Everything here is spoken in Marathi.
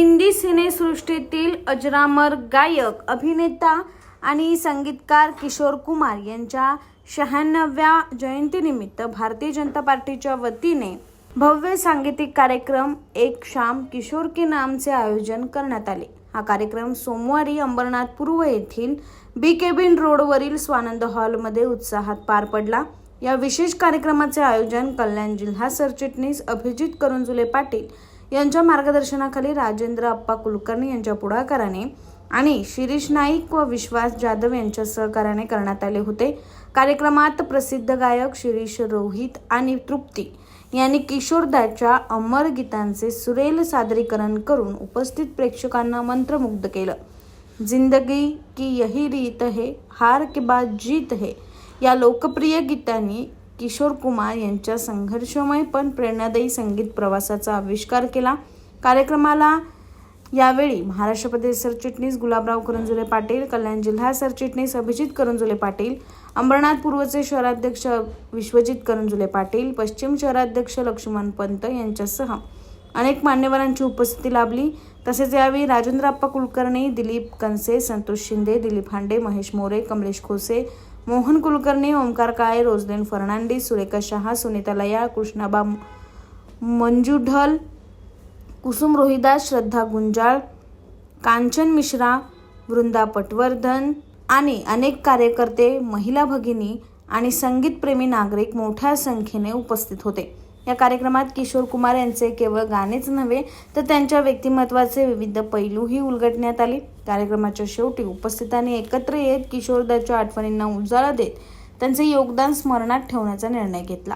हिंदी सिनेसृष्टीतील अजरामर गायक अभिनेता आणि संगीतकार किशोर कुमार यांच्या शहाण्णव्या जयंतीनिमित्त भारतीय जनता पार्टीच्या वतीने भव्य सांगीतिक कार्यक्रम एक शाम किशोर के नामचे आयोजन करण्यात आले. हा कार्यक्रम सोमवारी अंबरनाथ पूर्व येथील बी केबिन रोडवरील स्वानंद हॉलमध्ये उत्साहात पार पडला. या विशेष कार्यक्रमाचे आयोजन कल्याण जिल्हा सरचिटणीस अभिजित करंजुले पाटील यांच्या मार्गदर्शनाखाली राजेंद्र अप्पा कुलकर्णी यांच्या पुढाकाराने आणि शिरीष नाईक व विश्वास जाधव यांच्या सहकार्याने करण्यात आले होते. कार्यक्रमात प्रसिद्ध गायक शिरीष रोहित आणि तृप्ती यांनी किशोरदाच्या अमर गीतांचे सुरेल सादरीकरण करून उपस्थित प्रेक्षकांना मंत्रमुग्ध केलं. जिंदगी की यही रीत है हार के बाद जीत है या लोकप्रिय गीतांनी किशोर कुमार यांच्या संघर्षमय पण प्रेरणादायी संगीत प्रवासाचा आविष्कार केला. कार्यक्रमाला यावेळी महाराष्ट्र प्रदेश सरचिटणीस गुलाबराव करंजुले पाटील कल्याण जिल्हा सरचिटणीस अभिजित करंजुले पाटील अंबरनाथ पूर्वचे शहराध्यक्ष विश्वजित करंजुले पाटील पश्चिम शहराध्यक्ष लक्ष्मण पंत यांच्यासह अनेक मान्यवरांची उपस्थिती लाभली. तसेच यावेळी राजेंद्रप्पा कुलकर्णी दिलीप कनसे संतोष शिंदे दिलीप हांडे महेश मोरे कमलेश खोसे मोहन कुलकर्णी ओंकार काळे रोजलेन फर्नांडिस सुरेखा शहा सुनीता लया कृष्णाबा मंजू ढल कुसुम रोहिदास श्रद्धा गुंजाळ कांचन मिश्रा वृंदा पटवर्धन आणि अनेक कार्यकर्ते महिला भगिनी आणि संगीतप्रेमी नागरिक मोठ्या संख्येने उपस्थित होते. या कार्यक्रमात किशोर कुमार यांचे केवळ गाणेच नव्हे तर त्यांच्या व्यक्तिमत्वाचे विविध पैलूही उलगडण्यात आले. कार्यक्रमाच्या शेवटी उपस्थितांनी एकत्र येत किशोरदाच्या आठवणींना उजाळा देत त्यांचे योगदान स्मरणात ठेवण्याचा निर्णय घेतला.